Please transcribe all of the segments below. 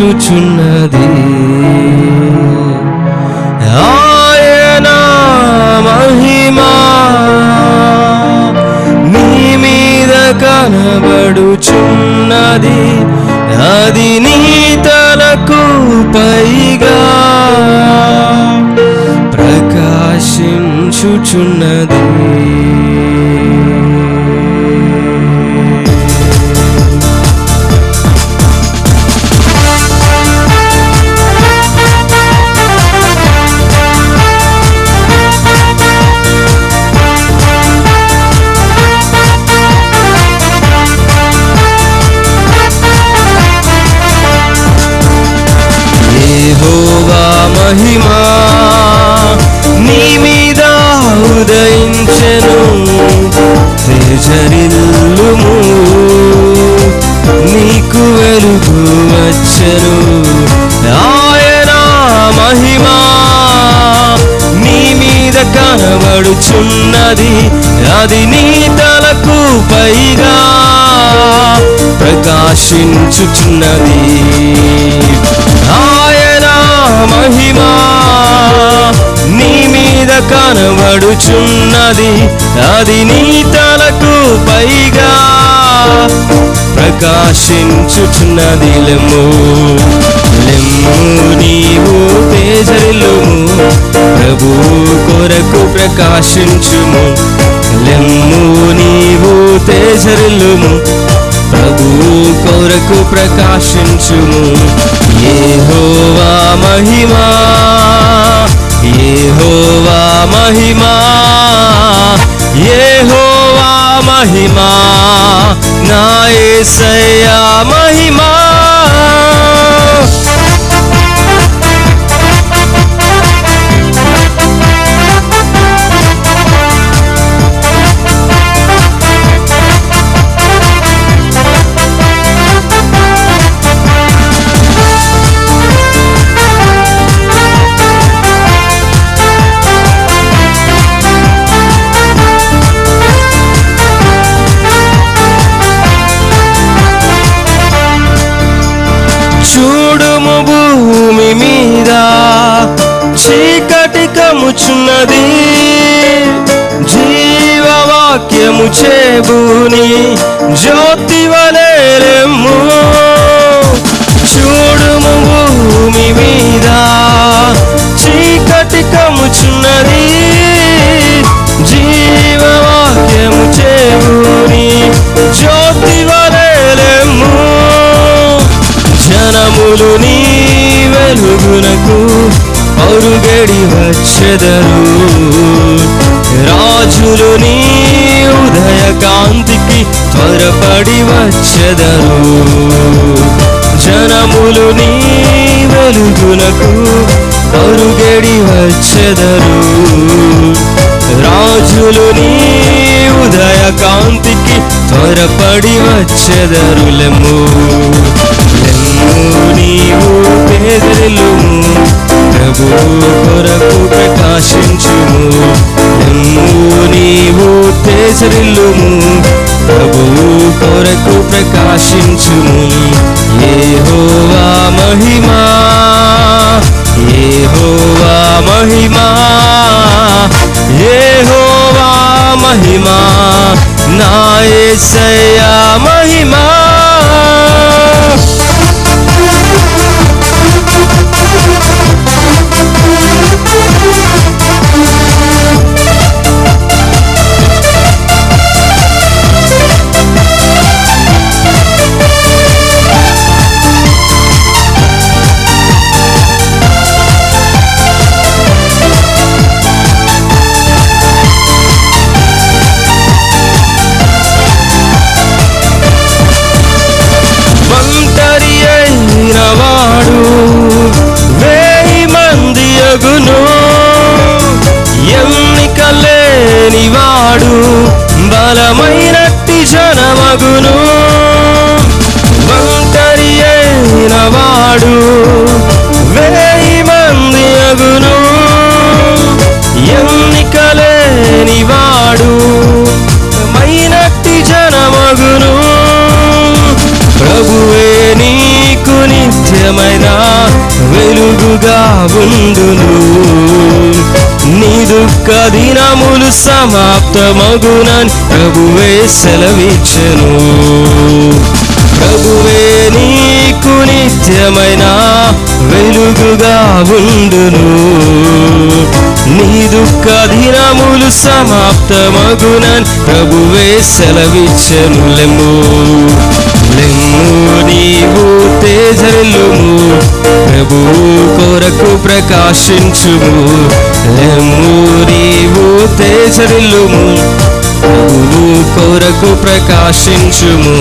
ప్రకాశించుచున్నది ఆయన మహిమా నీ మీద కనబడుచున్నది. అది నీ తలకు పైగా ప్రకాశించుచున్నది. వచ్చెను ఆయన మహిమా నీ మీద కనబడుచున్నది అది నీ తలకు పైగా ప్రకాశించుచున్నది. ఆయన మహిమా నీ మీద కనబడుచున్నది అది నీ తలకు పైగా ప్రకాశించుచున్నది లెమ్ము లెమ్ము నీవు తేజరిల్లుము ప్రభు కొరకు ప్రకాశించుము. లెమ్ము నీవు తేజరిల్లుము ప్రభు కొరకు ప్రకాశించుము. ఏహోవా మహిమా ఏహోవా మహిమా ఏహోవా మహిమా. నా మహిమా జీవవాక్యము చేబూని జ్యోతి వలేము చూడుము భూమి మీద చీకటి కముచున్నది. జీవవాక్యము చేబూని జ్యోతి వలేము జనములు నీ వెలుగునకు పరుగడి వచ్చెదరు రాజులు నీ ఉదయ కాంతికి త్వరపడి వచ్చెదరు జనములు నీ వెలుగునకు పరుగడి వచ్చెదరు రాజులు నీ ఉదయ కాంతికి త్వరపడి వచ్చెదరులెము నీవు పేదలుము ప్రభు కొరకు ప్రకాశించుము. లెమ్ము నీవు తేజరిల్లుము ప్రభు కొరకు ప్రకాశించుము. ఏహోవా మహిమా ఏహోవా మహిమా ఏహోవా మహిమా నా యేసయ్యా మహిమా. దుఃఖ దినములు సమాప్తమగునని ప్రభువే సెలవిచ్చను. ప్రభువే నీకు నిత్యమైన వెలుగుగా ఉండును. నీ దుఃఖ దినములు సమాప్తమగునని ప్రభువే సెలవిచ్చెను నిన్ను నీవు తేజల్లుము ప్రభు కొరకు ప్రకాశించుము. లెమ్ము నీవు తేజల్లుము ప్రభువు కొరకు ప్రకాశించుము.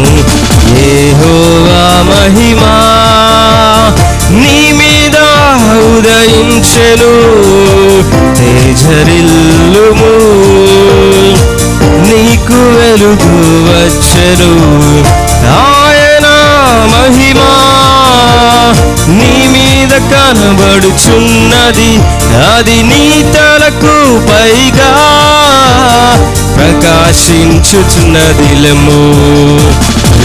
ఏహోవా మహిమా నీ మీద ఉదయించెను తేజరిల్లుము నీకు వెలుగు వచ్చెను. మహిమా నీ మీద కనబడుచున్నది. అది నీ తలకు పైగా ప్రకాశించుచున్నది లెమ్ము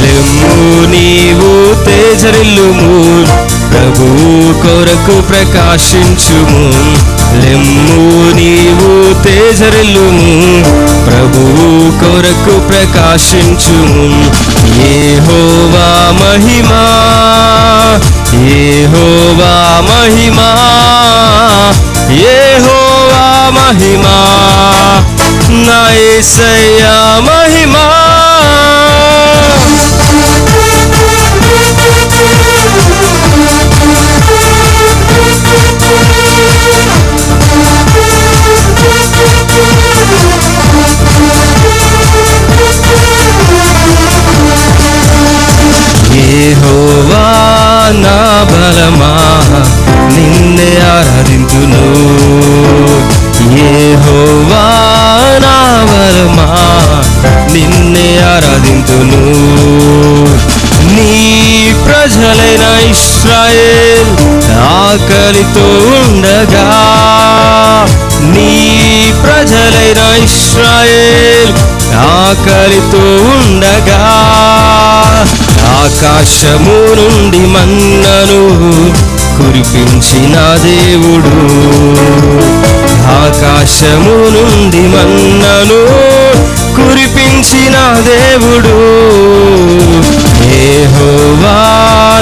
లెమ్ము నీవు తేజరిల్లుము. ప్రభు కొరకు ప్రకాశించుము. లెమ్ము నీవు తేజరిల్లుము. ప్రభు కొరకు ప్రకాశించుము. ఏహోవా మహిమా ఏహోవా మహిమా ఏహోవా మహిమా నా యేసయ్యా మహిమా. యెహోవా నా బలమా నిన్నే ఆరాధింతును. నీ ప్రజలైన ఇస్రాయేల్ ఆకలితో ఉండగా నీ ప్రజలైన ఇస్రాయేల్ ఆకలితో ఉండగా ఆకాశము నుండి మన్నను కురిపించిన దేవుడు. ఆకాశము నుండి మన్నను కురిపించిన దేవుడు. ఏహోవా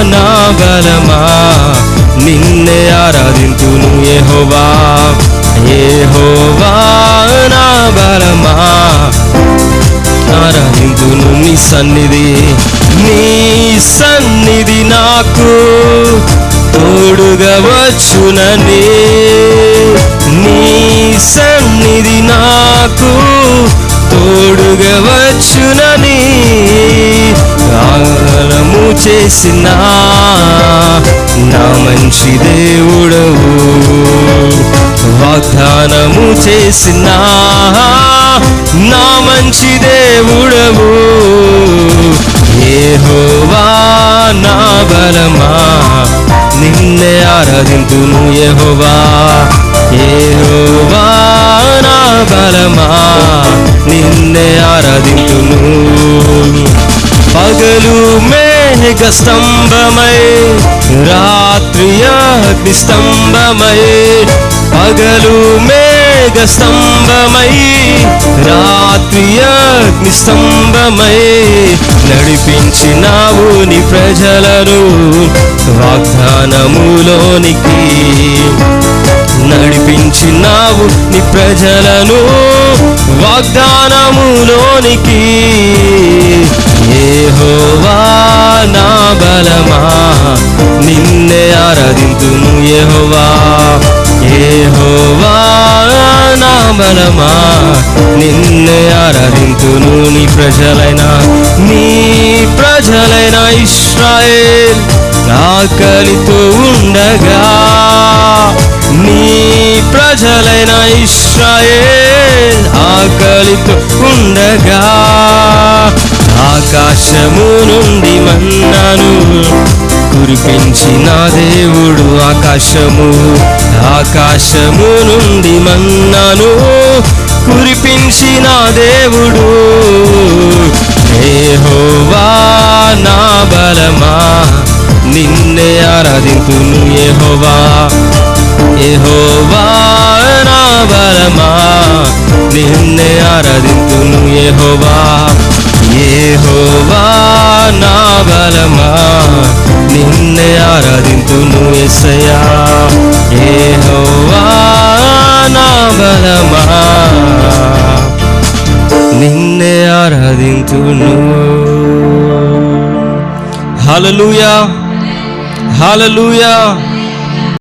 నా బలమా నిన్నే ఆరాధింతును ఏహోవా. ఏహోవా నా బలమా ఆరాధింతును నీ సన్నిధి నీ సన్నిధి నాకు. తోడుగా వచ్చునని నీ సన్నిధి నాకు. తోడుగా వచ్చునని ఆగలము చేసిన నా మంచి దేవుడవు. వాగ్దానము చేసిన నా మంచి దేవుడవు. ఏహోవా నా బలమా? నిన్నే ఆరాధింతును యెహోవా. ఏహోవా నా బలమా. నిన్నే ఆరాధింతును. పగలు మేఘ స్తంభమై రాత్రి అగ్ని స్తంభమై పగలు మే స్తంభమై రాత్రి స్తంభమై నడిపించినావు నీ ప్రజలను వాగ్దానములోనికి. నడిపించినావు నీ ప్రజలను వాగ్దానములోనికి. ఏహోవా నా బలమా నిన్నే ఆరాధింతును ఏహోవా. ఏహోవా నా బలమా నిన్నే ఆరాధింతును నీ ప్రజలైన నీ ప్రజలైన ఇస్రాయేల్. ఆకలితో ఉండగా నీ ప్రజలైన ఇస్రాయేల్. ఆకలితో ఉండగా ఆకాశము నుండి మన్నాను కురిపించిన దేవుడు ఆకాశము ఆకాశము నుండి మన్నాను కురిపించిన దేవుడు. ఏహోవా నా బలమా నిన్నే ఆరాధింతును ఏహోవా. ఏహోవా నా బలమా నిన్నే ఆరాధింతును ఏహోవా. ఏహోవా నా బలమా నిన్నే ఆరాధింతును ఎసయా ఏ నా బలమా. నిన్నే ఆరాధింతును. హల్లెలూయా. హల్లెలూయా.